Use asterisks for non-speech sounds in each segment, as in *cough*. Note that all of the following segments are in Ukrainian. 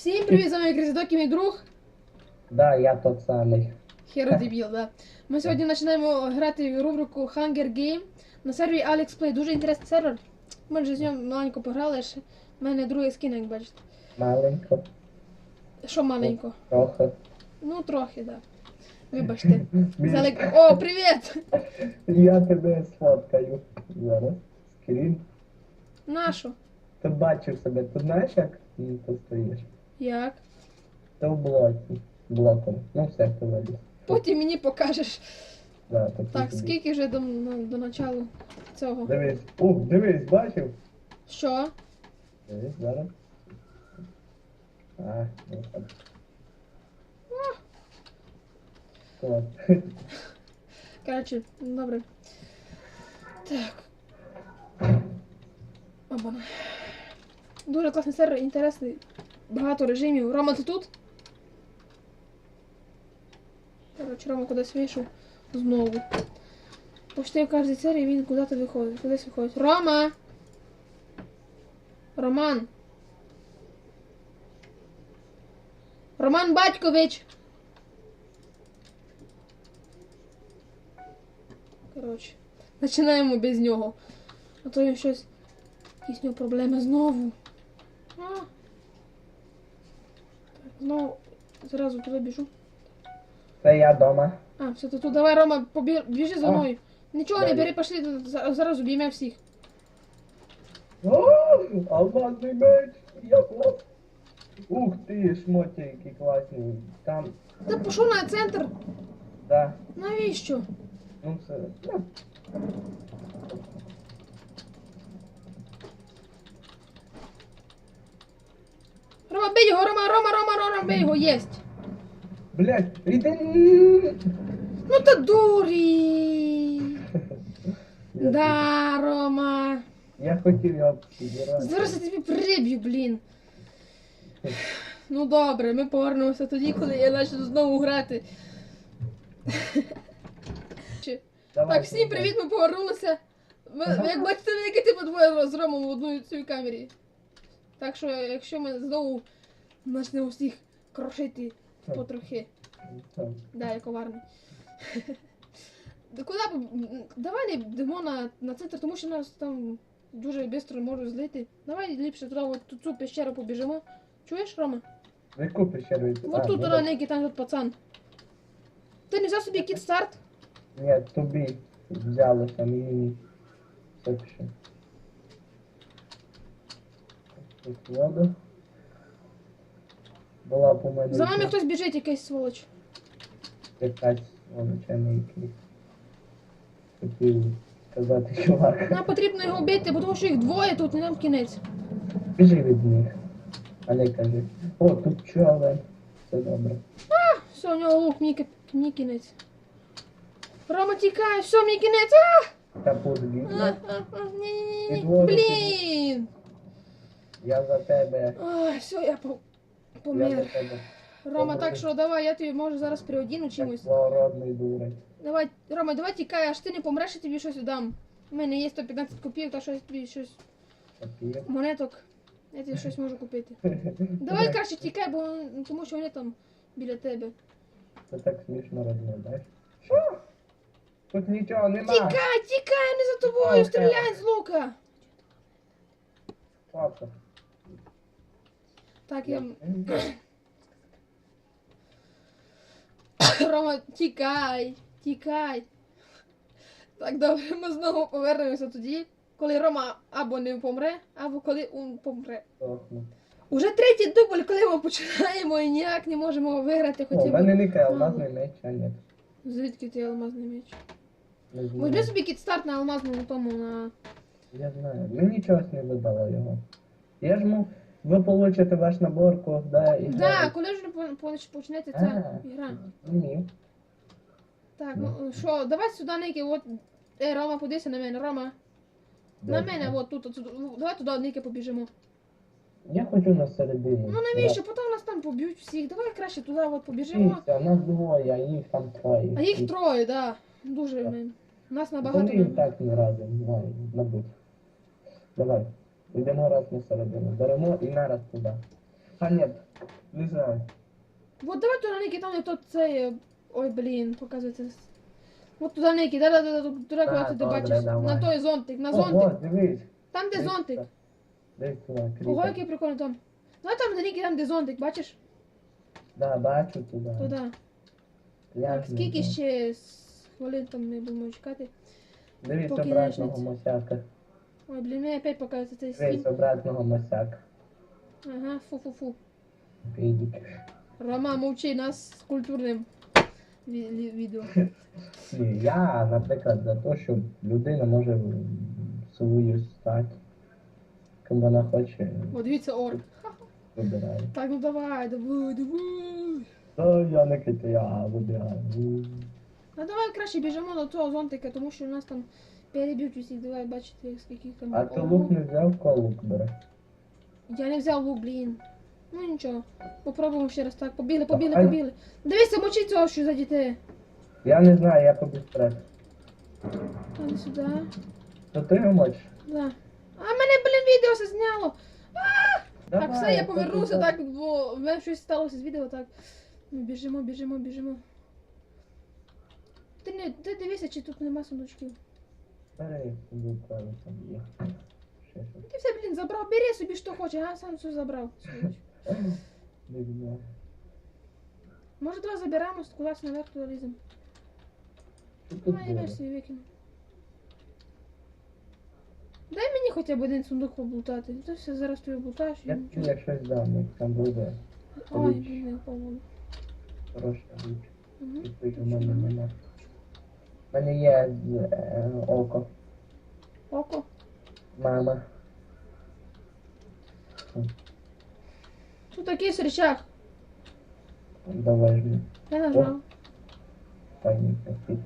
Всім привіт, з вами Крізидок і мій друг. Да, я тот самий. Херо дебіл, да. Ми сьогодні починаємо грати в рубрику Hunger Game на сервері Alex Play. Дуже інтересний сервер. Ми вже з ним маленько пограли, ще в мене другий скін, як бачите. Маленько, Що маленько? трохи. Ну, трохи, да. Вибачте. *laughs* Залик... О, привіт! Я тебе сфоткаю. Зараз. Скрін. Нашу. Ти бачив себе, ти знаєш, як ти стоїш? Як? Ти в блоці. Блоком. Ну все, ти виліз. Потім мені покажеш. Да, Так, собі. скільки вже до, на- до началу цього? Дивись. Ух, дивись, бачив? Що? Дивись, зараз. А, ну так. От. Коротше, добре. Так. Обана. Дуже класний сервер, інтересний. Багато режимів. Рома, ти тут? Коротше, Рома кудись вийшов. Знову. Почти в кожній серії він куди-то виходить. Кудись виходить. Рома! Роман! Роман Батькович! Коротше, починаємо без нього. А то він щось. Якісь у нього проблеми знову. А. Знову зразу туди біжу. Це я дома. А, все, то тут давай, Рома, побі... біжи за А. мною. Нічого не Далі. бери, пошли, за- зараз уб'ємо всіх. О, алмазний меч! Я клас. Ух ти, шмоті, які класні. Там, Та пішов на центр. да. Навіщо? Ну це. Ну, Рома, бий його, Рома, Рома, Рома, Рома, бий його, єсть. блядь, іди. Ну та дурі. Да, Рома. Я хотів його підірвати. Зараз я тобі приб'ю, блін. Ну добре, ми повернемося тоді, коли я почну знову грати. Давай, Так, всім привіт, ми повернулися. Ми, як бачите, ми які типу двоє з Ромом в одній цій камері. Так що, якщо ми знову почнемо всіх крошити потрохи. Да, я коварний. Куди Давай не йдемо на, на центр, тому що нас там дуже швидко можуть злити. Давай ліпше туди от ту цю пещеру побіжимо. Чуєш, Рома? Купиш ще від. От тут раненький там тут пацан. Ти не взяв собі кіт старт? Ні, тобі взялося, мені ні. Все пише. Тут вода. Була по мене. За нами хтось біжить, якийсь сволоч. Якась величезна якийсь. Хотів сказати чувак. Нам потрібно його бити, бо тому що їх двоє тут, не нам кінець. Біжи від них. А не кажи. О, тут човен. Все добре. Все, у нього лук, мені, мені кінець. Рома тікає, все, мені кінець. А! Та А, а, а, ні-ні-ні. Блін! Я за тебе. Ой, все, я по... Я за помер. тебе. Рома, так що давай, я тобі може зараз приодіну чимось. благородний дурень. Давай, Рома, давай тікай, аж ти не помреш, я тобі щось дам. У мене є 115 копійок, так що я тобі щось Папір. монеток. Я тобі щось можу купити. *laughs* Давай краще тікай, бо тому що вони там біля тебе. Це так смішно розглядаєш. Що? Тут нічого нема. Тікай, тікай, не за тобою, стріляй з лука. Папа. Так, я. Рома, тікай, тікай. Так, добре, ми знову повернемося тоді, коли Рома або не помре, або коли він помре. Уже третій дубль, коли ми починаємо і ніяк не можемо виграти О, в хоча мене б. не алмазний меч, а ні. Звідки ти алмазний меч? Не Возьми собі кітстарт на алмазному тому на. Я знаю. Мені чогось не видало його. Я ж му, ви получите ваш набор, коли і Да, коли вже по- по- почнеться ця А. гра. Ні. Так, ну що, давай сюди Ники, от. Е, Рома, подивися на мене, Рома. На Добре. мене, от тут, от, тут. давай туди Ники побіжимо. Я хочу на середині. Ну навіщо? Потім нас там поб'ють всіх. Давай краще туди от побіжимо. Дивіться, нас двоє, а їх там троє. А їх троє, да. Дуже ми. Нас набагато. Вони і не- так не разом, набудь. Давай, йдемо раз на середину. Беремо і нараз туди. А ні, Не знаю. Вот давай туди Ники, там де тот цей. Ой, блін, показується. Вот туди Ники, да, да, да, да, туди, куди ти добре, бачиш. давай. На той зонтик, на Ого, зонтик. дивись. Там, де Дивись зонтик. Дивись туди, Ого, кріпер. який прикольний дом. Давай там, Ники, там, де зонтик, бачиш? Да, бачу туди. Туди. Так, Пляжний, скільки да. ще с- хвилин там ми будемо чекати? Дивись поки обратного почнеться? мосяка. Ой, блін, мені опять цей Дивись світ. обратного мосяка. Ага, фу-фу-фу. Підік. Рома, мовчи, нас з культурним ві- відео. Ні, я, наприклад, за те, що людина може свою стати. Ким вона хоче, О, дивіться, орк. вибирає. Так, ну давай, давай, давай. То я не кити, я вибираю. А давай краще біжимо до того зонтика, тому що у нас там переб'ють усіх. Давай бачите, скільки там. А ти лук не взяв, кого лук бере? Я не взяв лук, блін. Ну нічого. Попробуємо ще раз так. Побігли, побігли, Давай. побігли. Дивися, мочи цього, що за дітей. Я не знаю, я побіг вперед. Там сюди. То ти його мочиш? Да. А мене, блін, відео все зняло. так, Давай, все, я то повернувся, так, бо в мене щось сталося з відео, так. Ми біжимо, біжимо, біжимо. Ти не ти дивися, чи тут нема сундучків. Там є. Ще щось. Ти все, блін, забрав, бери собі, що хочеш, а сам все забрав. сволоч. *laughs* Не знаю. Може, давай заберемо, кудись наверх туди ліземо. Що тут Давай я буде? версію викину. Дай мені хоча б один сундук облутати. Ти все зараз тобі облутаєш. і Я тобі як щось дам, як там буде Ой, блін, я хороша річ. Угу. Якої в мене нема. У мене є з, е, око. Око. Мама. Тут такий речах. Давай ж мені. Я нажав. Тайний конфликт.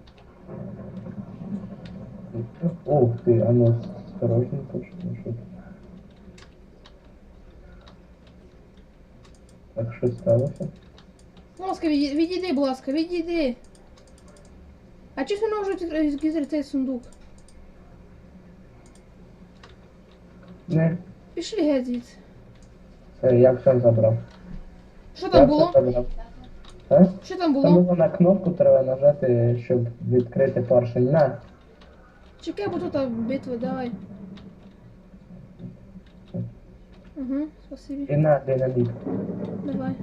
Ух ты, а ну осторожненько, что ну, что тут. Так що сталося? Будь ласка, відій- відійди, будь ласка, відійди. А чого не можуть відкрити цей сундук? Не, Пішли геть звідси. це я все забрав. Що Я там все було? забрав. А? Що там Там було? було на кнопку треба нажати, щоб відкрити поршень. На. Чекай, бо тут битва, давай. Угу, спасибі. І на динаміт. Давай.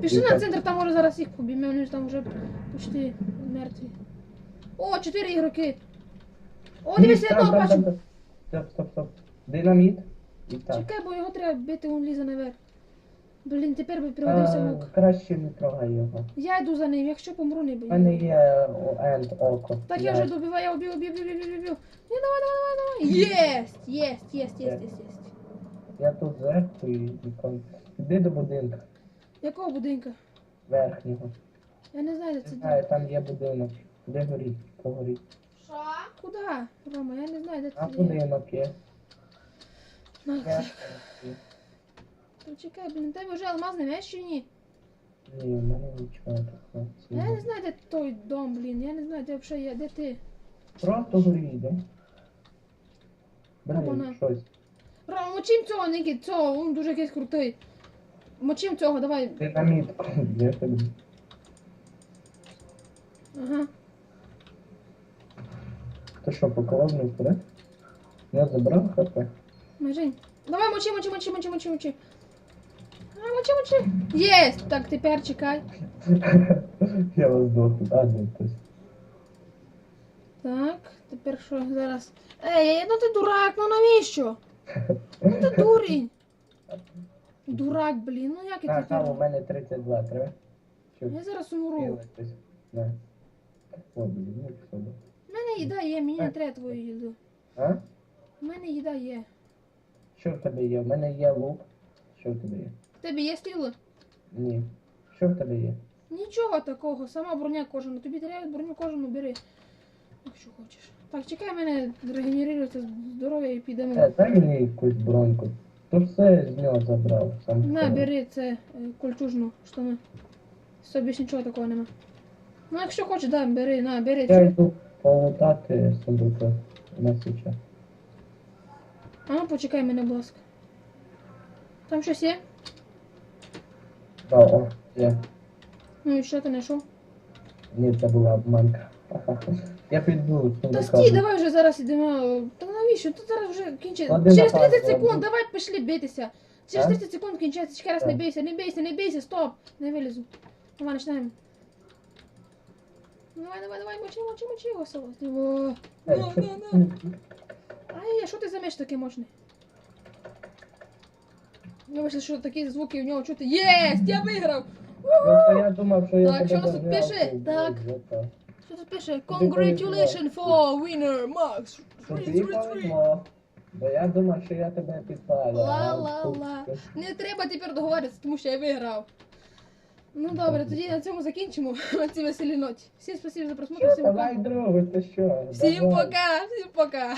Пішли І на так. центр, там може зараз їх поб'ємо, вони ж там вже почти мертві. О, чотири ігроки. О, дивись, я одного бачу. Стоп, стоп, стоп. Динаміт. І так. Чекай, бо його треба бити, він лізе наверх. Блін, тепер би пригодився А, лук. краще не трогай його. Я йду за ним, якщо помру, не У мене є енд око. Так я вже добиваю, я убив, убив, убив, убив, убив. Ні, давай, давай, давай, давай. Єсть, єсть, єсть, єсть, єсть, єсть. Я тут зверху і і кон- Іди до будинку Якого будинка? верхнього. Я не знаю, де це. знаю, там є будинок. Де горить? Погорить. Що? Куда? Рома, я не знаю, де А це є. будинок є. На, Верхній. Та Чекай, блін, тебе вже алмазний меч чи ні? Ні, в мене нічого такого. Я не знаю, де той дом, блін, я не знаю, де взагалі є, де ти. Просто горить, да? Блін, щось. Рома, мочим цього, Нікі, цього, він дуже якийсь крутий. Мочим цього, давай. Динаміт. Де тобі? Ага. Ти що, не вперед? Я забрав хп. Мажень. Давай мочи, мочи, мочи, мочи, мочи, мочи. А, мочи, мочи. Єсть! Так, тепер чекай. *laughs* Я вас дохну. А, ні, хтось. Так, тепер що зараз? Ей, ну ти дурак, ну навіщо? Ну ти дурень. Дурак, блін, ну як я Так, там у мене 32, треба? Я зараз умру. впілитись? Не. О, блін, ну що. У мене їда є, мені не треба твою їду. А? У мене їда є. Що в тебе є? У мене є лук. Що в тебе є? В тебе є стріли? Ні. Що в тебе є? Нічого такого, сама броня кожану. Тобі треба броню кожану бери. Якщо хочеш. Так, чекай, мене регенерується здоров'я і підемо. Е, дай мені якусь броньку. То все з нього забрав. Сам На, бери це е, кольчужну штани. Все, більш нічого такого нема. Ну, якщо хочеш, да, бери, на, бери. Я йду полутати сундука на. А ну почекай мене, будь ласка. Там щось є? О, о, є. Ну і що ти знайшов? Ні, це була обманка. *laughs* Я піду. Та сундука. стій, давай вже зараз ідемо. Та навіщо? Тут зараз вже кінчиться. Один Через напад, 30 секунд, один. давай пішли битися. Через А? 30 секунд кінчається. Ще раз не Так. бійся, не бійся, не бійся, стоп. Не вилізу. Давай, починаємо. Давай, давай, давай, мочи, мочи, мочи його село. О, ну, що- ну, ну. Ай, а що ти за меч такий мощний? Я вийшла, що такі звуки в нього чути. Єсть! Я виграв! Просто я думав, що я Так, що нас тут догнав, пише? Так. вже так. Що тут пише? Congratulations for winner, Max! Тобі 3, 3, 3. повезло. Бо я думав, що я тебе підпалю. а Ла-ла-ла. тут- Не треба тепер договоритися, тому що я виграв. Ну добре, тоді на цьому закінчимо *laughs* на цій веселій ноті. Всім спасибо за просмотр, всім Давай, пока. другу, ти що? Всім Давай. пока, всім пока.